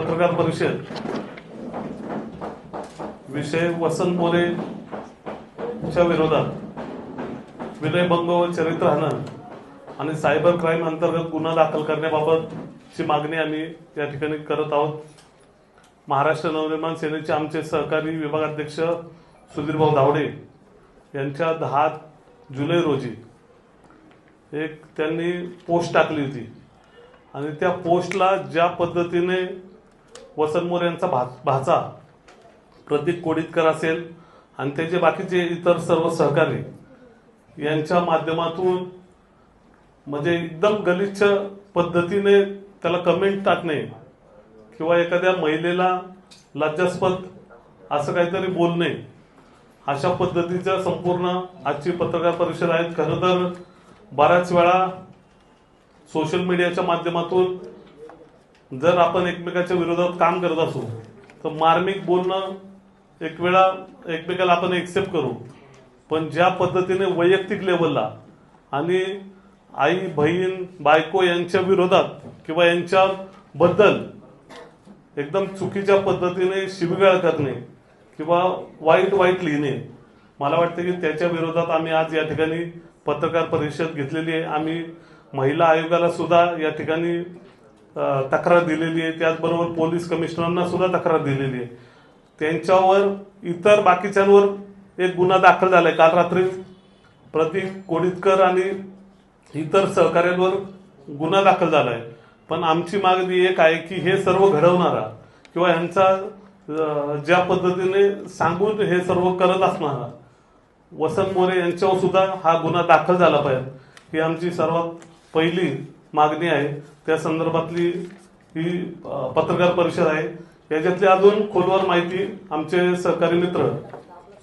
पत्रकार परिषद विषय वसंत मोरे च्या विरोधात विनयभंग व चरित्रहनन आणि सायबर क्राईम अंतर्गत गुन्हा दाखल करण्याबाबतची मागणी आम्ही या ठिकाणी करत आहोत. महाराष्ट्र नवनिर्माण सेनेचे आमचे सहकारी विभागाध्यक्ष सुधीरभाऊ धावडे यांच्या दहा जुलै रोजी एक त्यांनी पोस्ट टाकली होती. आणि त्या पोस्टला ज्या पद्धतीने वसंत मोरे यांचा भा भाचा प्रतीक कोडितकर असेल आणि त्याचे बाकीचे इतर सर्व सहकारी यांच्या माध्यमातून म्हणजे एकदम गलिच्छ पद्धतीने त्याला कमेंट टाकणे किंवा एखाद्या महिलेला लज्जास्पद असं काहीतरी बोलणे अशा पद्धतीच्या संपूर्ण आजची पत्रकार परिषद आहेत. खरं तर बऱ्याच वेळा सोशल मीडियाच्या माध्यमातून जर आपण एकमेकाच्या विरोधात काम करत असू तर मार्मिक बोलणं एक वेळा एकमेकाला आपण एक्सेप्ट करू. पण ज्या पद्धतीने वैयक्तिक लेवलला आणि आई बहीण बायको यांच्या विरोधात किंवा यांच्याबद्दल एकदम चुकीच्या पद्धतीने शिबिगाळ करणे किंवा वाईट वाईट लिहिणे मला वाटतं की त्याच्या विरोधात आम्ही आज या ठिकाणी पत्रकार परिषद घेतलेली आहे. आम्ही महिला आयोगाला सुद्धा या ठिकाणी तक्रार दिलेली आहे. त्याचबरोबर पोलीस कमिशनरना सुद्धा तक्रार दिलेली आहे. त्यांच्यावर इतर बाकीच्यांवर एक गुन्हा दाखल झाला आहे काल रात्री प्रतीक कोडितकर आणि इतर सहकाऱ्यांवर गुन्हा दाखल झाला आहे पण आमची मागणी एक आहे की हे सर्व घडवणारा किंवा ह्यांचा ज्या पद्धतीने सांगून हे सर्व करत असणारा वसंत मोरे यांच्यावर सुद्धा हा गुन्हा दाखल झाला पाहिजे. ही आमची सर्वात पहिली मागणी आहे. त्या संदर्भातली ही पत्रकार परिषद आहे. याच्यातली अजून खोलवर माहिती आमचे सहकारी मित्र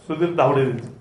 सुधीर धावडे देतील.